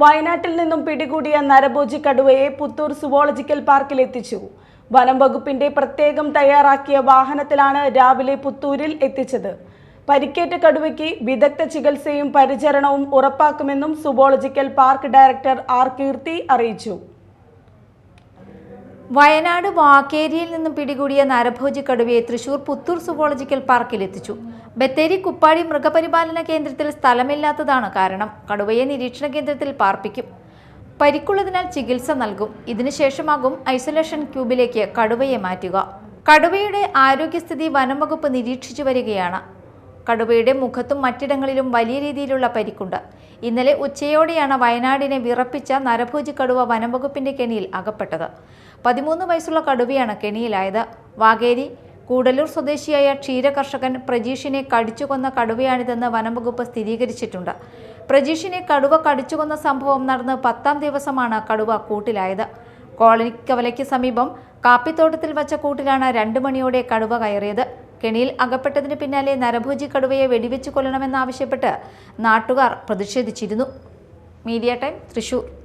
വയനാട്ടിൽ നിന്നും പിടികൂടിയ നരഭോജി കടുവയെ പുത്തൂർ സുവോളജിക്കൽ പാർക്കിൽ എത്തിച്ചു. വനം വകുപ്പിന്റെ പ്രത്യേകം തയ്യാറാക്കിയ വാഹനത്തിലാണ് രാവിലെ പുത്തൂരിൽ എത്തിച്ചത്. പരിക്കേറ്റ കടുവയ്ക്ക് വിദഗ്ധ ചികിത്സയും പരിചരണവും ഉറപ്പാക്കുമെന്നും zoological park director R Keerthi അറിയിച്ചു. വയനാട് വാക്കേരിയിൽ നിന്നും പിടികൂടിയ നരഭോജി കടുവയെ തൃശൂർ പുത്തൂർ സുവോളജിക്കൽ പാർക്കിൽ എത്തിച്ചു ബത്തേരി കുപ്പാടി മൃഗപരിപാലന കേന്ദ്രത്തിൽ സ്ഥലമില്ലാത്തതാണ് കാരണം. കടുവയെ നിരീക്ഷണ കേന്ദ്രത്തിൽ പാർപ്പിക്കും. പരിക്കുള്ളതിനാൽ ചികിത്സ നൽകും. ഇതിനുശേഷമാകും ഐസൊലേഷൻ ക്യൂബിലേക്ക് കടുവയെ മാറ്റുക. കടുവയുടെ ആരോഗ്യസ്ഥിതി വനംവകുപ്പ് നിരീക്ഷിച്ചു വരികയാണ്. കടുവയുടെ മുഖത്തും മറ്റിടങ്ങളിലും വലിയ രീതിയിലുള്ള പരിക്കുണ്ട്. ഇന്നലെ ഉച്ചയോടെയാണ് വയനാടിനെ വിറപ്പിച്ച നരഭോജി കടുവ വനംവകുപ്പിന്റെ കെണിയിൽ അകപ്പെട്ടത്. പതിമൂന്ന് വയസ്സുള്ള കടുവയാണ് കെണിയിലായത്. വാഗേരി കൂടലൂർ സ്വദേശിയായ ക്ഷീരകർഷകൻ പ്രജീഷിനെ കടിച്ചുകൊന്ന കടുവയാണിതെന്ന് വനംവകുപ്പ് സ്ഥിരീകരിച്ചിട്ടുണ്ട്. പ്രജീഷിനെ കടുവ കടിച്ചുകൊന്ന സംഭവം നടന്ന് പത്താം ദിവസമാണ് കടുവ കൂട്ടിലായത്. കോളനിക്കവലയ്ക്ക് സമീപം കാപ്പിത്തോട്ടത്തിൽ വച്ച കൂട്ടിലാണ് രണ്ടു മണിയോടെ കടുവ കയറിയത്. കെണിയിൽ അകപ്പെട്ടതിന് പിന്നാലെ നരഭോജി കടുവയെ വെടിവെച്ച് കൊല്ലണമെന്നാവശ്യപ്പെട്ട് നാട്ടുകാർ പ്രതിഷേധിച്ചിരുന്നു. Media time Thrissur.